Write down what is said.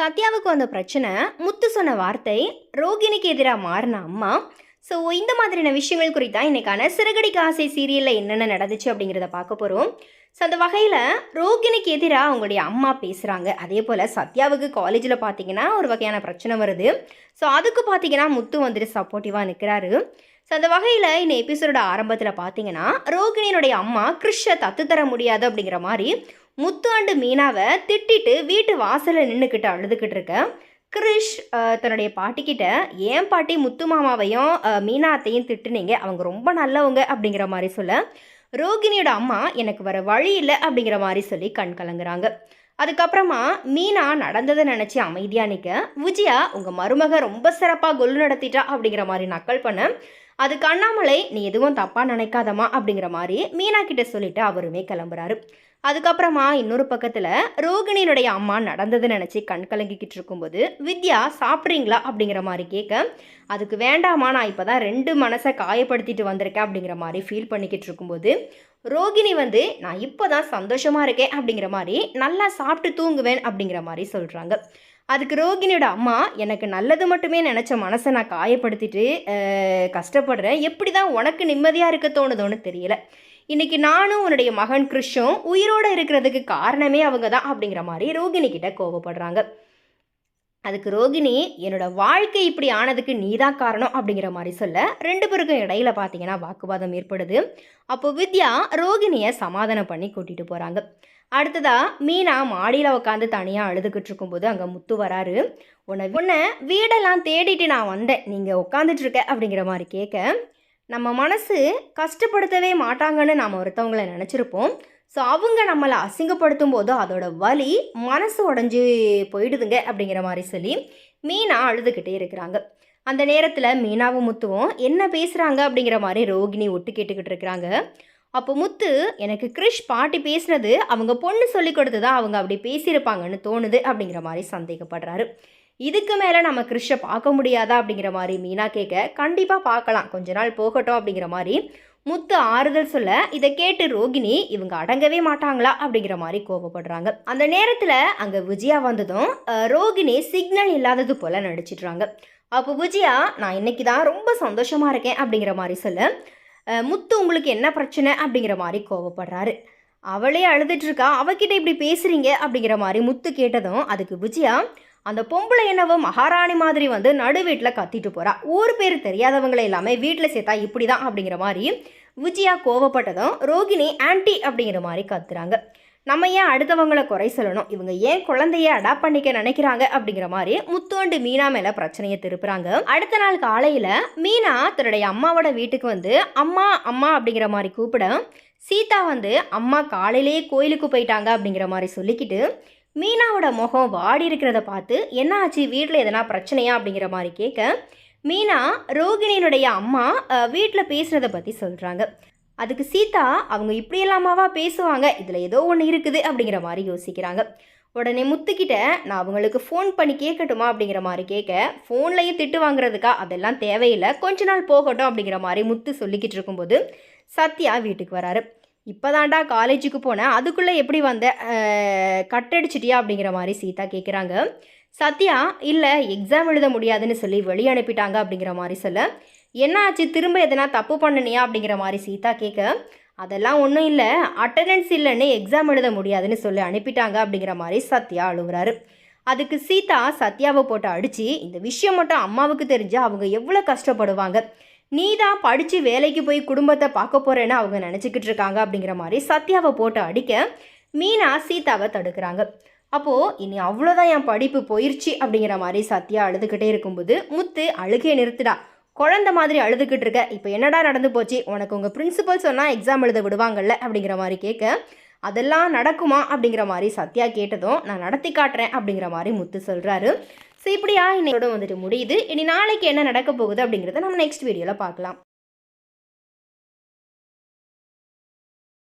சத்யாவுக்கு வந்த பிரச்சனை முத்து சொன்ன வார்த்தை ரோகிணிக்கு எதிராக மாறின அம்மா. ஸோ இந்த மாதிரியான விஷயங்கள் குறித்தான் இன்றைக்கான சிறகடிக்க ஆசை சீரியலில் என்னென்ன நடந்துச்சு அப்படிங்கிறத பார்க்க போகிறோம் ஸோ அந்த வகையில் ரோகிணிக்கு எதிராக அவங்களுடைய அம்மா பேசுகிறாங்க அதே போல் சத்யாவுக்கு காலேஜில் பார்த்தீங்கன்னா ஒரு வகையான பிரச்சனை வருது. ஸோ அதுக்கு பார்த்தீங்கன்னா முத்து வந்துட்டு சப்போர்ட்டிவாக நிற்கிறாரு ஸோ அந்த வகையில் இந்த எபிசோட ஆரம்பத்தில் பார்த்தீங்கன்னா ரோகிணியினுடைய அம்மா கிறிஷை தத்து தர முடியாது அப்படிங்கிற மாதிரி முத்து அண்டு மீனாவை திட்டிட்டு வீட்டு வாசலில் நின்றுக்கிட்டு அழுதுகிட்டு இருக்க கிரிஷ் தன்னுடைய பாட்டிக்கிட்ட ஏன் பாட்டி முத்து மாமாவையும் மீனாத்தையும் திட்டுனீங்க? அவங்க ரொம்ப நல்லவங்க அப்படிங்கிற மாதிரி சொல்ல ரோகிணியோட அம்மா எனக்கு வர வழி இல்லை அப்படிங்கிற மாதிரி சொல்லி கண் கலங்குறாங்க. அதுக்கப்புறமா மீனா நடந்ததை நினச்சி அமைதியாக நிற்க விஜயா உங்கள் மருமக ரொம்ப சிறப்பாக கொல்லு நடத்திட்டா அப்படிங்கிற மாதிரி நக்கல் பண்ண அதுக்கு அண்ணாமலை நீ எதுவும் தப்பாக நினைக்காதம்மா அப்படிங்கிற மாதிரி மீனா கிட்ட சொல்லிட்டு அவருமே கிளம்புறாரு. அதுக்கப்புறமா இன்னொரு பக்கத்தில் ரோகிணியினுடைய அம்மா நடந்ததை நினச்சி கண் கலங்கிக்கிட்டு இருக்கும்போது வித்யா சாப்பிட்றீங்களா? அப்படிங்கிற மாதிரி கேட்க அதுக்கு வேண்டாமா நான் இப்போ தான் ரெண்டு மனசை காயப்படுத்திட்டு வந்திருக்கேன் அப்படிங்கிற மாதிரி ஃபீல் பண்ணிக்கிட்டு இருக்கும்போது ரோகிணி வந்து நான் இப்போ தான் சந்தோஷமாக இருக்கேன் அப்படிங்கிற மாதிரி நல்லா சாப்பிட்டு தூங்குவேன் அப்படிங்கிற மாதிரி சொல்கிறாங்க அதுக்கு ரோகிணியோட அம்மா எனக்கு நல்லது மட்டுமே நினச்ச மனசை நான் காயப்படுத்திட்டு கஷ்டப்படுறேன். எப்படி தான் உனக்கு நிம்மதியாக இருக்க தோணுதோன்னு தெரியல. இன்னைக்கு நானும் உன்னுடைய மகன் கிருஷும் உயிரோடு இருக்கிறதுக்கு காரணமே அவங்க தான் அப்படிங்கிற மாதிரி ரோகிணி கிட்ட கோவப்படுறாங்க. அதுக்கு ரோகிணி என்னோட வாழ்க்கை இப்படி ஆனதுக்கு நீதான் காரணம் அப்படிங்கிற மாதிரி சொல்ல ரெண்டு பேருக்கும் இடையில பார்த்தீங்கன்னா வாக்குவாதம் ஏற்படுது. அப்போ வித்யா ரோகிணியை சமாதானம் பண்ணி கூட்டிட்டு போகிறாங்க அடுத்ததா மீனா மாடியில் உட்காந்து தனியாக அழுதுகிட்டு இருக்கும்போது அங்கே முத்து வராரு. உன்னை உன்னை வீடெல்லாம் தேடிட்டு நான் வந்தேன். நீங்கள் உட்காந்துட்டு இருக்க அப்படிங்கிற மாதிரி கேட்க நம்ம மனசு கஷ்டப்படுத்தவே மாட்டாங்கன்னு நாம் ஒருத்தவங்களை நினச்சிருப்போம். ஸோ அவங்க நம்மளை அசிங்கப்படுத்தும் போது அதோட வலி மனசு உடஞ்சி போயிடுதுங்க அப்படிங்கிற மாதிரி சொல்லி மீனா அழுதுகிட்டே இருக்கிறாங்க. அந்த நேரத்தில் மீனாவும் முத்துவும் என்ன பேசுகிறாங்க அப்படிங்கிற மாதிரி ரோகிணி ஒட்டு கேட்டுக்கிட்டு இருக்கிறாங்க. அப்போ முத்து எனக்கு கிரிஷ் பாட்டி பேசுனது அவங்க பொண்ணு சொல்லி கொடுத்து தான் அவங்க அப்படி பேசியிருப்பாங்கன்னு தோணுது அப்படிங்கிற மாதிரி சந்தேகப்படுறாரு. இதுக்கு மேலே நம்ம கிறிஷை பார்க்க முடியாதா அப்படிங்கிற மாதிரி மீனா கேட்க கண்டிப்பாக பார்க்கலாம். கொஞ்ச நாள் போகட்டும் அப்படிங்கிற மாதிரி முத்து ஆறுதல் சொல்ல இதை கேட்டு ரோகிணி இவங்க அடங்கவே மாட்டாங்களா அப்படிங்கிற மாதிரி கோவப்படுறாங்க. அந்த நேரத்தில் அங்கே விஜயா வந்ததும் ரோகிணி சிக்னல் இல்லாதது போல் நடிச்சிட்றாங்க. அப்போ விஜயா நான் இன்னைக்கு தான் ரொம்ப சந்தோஷமாக இருக்கேன் அப்படிங்கிற மாதிரி சொல்ல முத்து உங்களுக்கு என்ன பிரச்சனை? அப்படிங்கிற மாதிரி கோவப்படுறாரு. அவளே அழுதுட்டு இருக்கா அவகிட்ட இப்படி பேசுறீங்க? அப்படிங்கிற மாதிரி முத்து கேட்டதும் அதுக்கு விஜயா அந்த பொம்பளை என்னவோ மகாராணி மாதிரி வந்து நடு வீட்டில் கத்திட்டு போகிறா ஊர் பேர் தெரியாதவங்களை எல்லாமே வீட்டில் சேர்த்தா இப்படி தான் அப்படிங்கிற மாதிரி விஜயா கோவப்பட்டதும் ரோகிணி ஆன்ட்டி அப்படிங்கிற மாதிரி கத்துறாங்க. நம்ம ஏன் அடுத்தவங்களை குறை சொல்லணும்? இவங்க ஏன் குழந்தைய அடாப்ட் பண்ணிக்க நினைக்கிறாங்க? அப்படிங்கிற மாதிரி முத்தோண்டு மீனா மேல பிரச்சனையை திருப்புறாங்க. அடுத்த நாள் காலையில மீனா தன்னுடைய அம்மாவோட வீட்டுக்கு வந்து அம்மா அம்மா அப்படிங்கிற மாதிரி கூப்பிட சீதா வந்து அம்மா காலையிலேயே கோயிலுக்கு போயிட்டாங்க அப்படிங்கிற மாதிரி சொல்லிக்கிட்டு மீனாவோட முகம் வாடி இருக்கிறத பார்த்து என்ன ஆச்சு? வீட்டில் எதனா பிரச்சனையா? அப்படிங்கிற மாதிரி கேட்க மீனா ரோகிணியினுடைய அம்மா வீட்டில் பேசுகிறத பற்றி சொல்கிறாங்க அதுக்கு சீதா அவங்க இப்படியெல்லாமாவா பேசுவாங்க? இதில் ஏதோ ஒன்று இருக்குது. அப்படிங்கிற மாதிரி யோசிக்கிறாங்க. உடனே முத்துக்கிட்ட நான் அவங்களுக்கு ஃபோன் பண்ணி கேட்கட்டுமா? அப்படிங்கிற மாதிரி கேட்க ஃபோன்லையும் திட்டு வாங்குறதுக்கா? அதெல்லாம் தேவையில்லை. கொஞ்ச நாள் போகட்டும். அப்படிங்கிற மாதிரி முத்து சொல்லிக்கிட்டு இருக்கும்போது சத்யா வீட்டுக்கு வராரு. இப்போதாண்டா காலேஜுக்கு போனேன். அதுக்குள்ளே எப்படி வந்த? கட்டடிச்சிட்டியா அப்படிங்கிற மாதிரி சீதா கேட்குறாங்க சத்யா இல்லை எக்ஸாம் எழுத முடியாதுன்னு சொல்லி வெளியே அனுப்பிட்டாங்க அப்படிங்கிற மாதிரி சொல்ல. என்ன ஆச்சு திரும்ப எதனா தப்பு பண்ணனியா? அப்படிங்கிற மாதிரி சீதா கேட்க அதெல்லாம் ஒன்றும் இல்லை. அட்டண்டன்ஸ் இல்லைன்னு எக்ஸாம் எழுத முடியாதுன்னு சொல்லி அனுப்பிட்டாங்க அப்படிங்கிற மாதிரி சத்யா அழுகுறாரு அதுக்கு சீதா சத்யாவை போட்டு அடித்து இந்த விஷயம் மட்டும் அம்மாவுக்கு தெரிஞ்சு அவங்க எவ்வளோ கஷ்டப்படுவாங்க? நீ தான் படித்து வேலைக்கு போய் குடும்பத்தை பார்க்க போகிறேன்னு அவங்க நினச்சிக்கிட்டு இருக்காங்க அப்படிங்கிற மாதிரி சத்யாவை போட்டு அடிக்க மீனா சீதாவை தடுக்கிறாங்க. அப்போது இனி அவ்வளோதான் என் படிப்பு போயிடுச்சு அப்படிங்கிற மாதிரி சத்யா அழுதுகிட்டே இருக்கும்போது முத்து அழுகையை நிறுத்துடா. குழந்த மாதிரி அழுதுகிட்டு இருக்க. இப்போ என்னடா நடந்து போச்சு? உனக்கு உங்கள் பிரின்சிபல் சொன்னால் எக்ஸாம் எழுத விடுவாங்கல்ல அப்படிங்கிற மாதிரி கேட்க அதெல்லாம் நடக்குமா? அப்படிங்கிற மாதிரி சத்யா கேட்டதும் நான் நடத்தி காட்டுறேன் அப்படிங்கிற மாதிரி முத்து சொல்கிறாரு ஸோ இப்படியா இன்னையோட வந்துட்டு முடியுது. இனி நாளைக்கு என்ன நடக்க போகுது அப்படிங்கிறத நம்ம நெக்ஸ்ட் வீடியோவில் பார்க்கலாம்.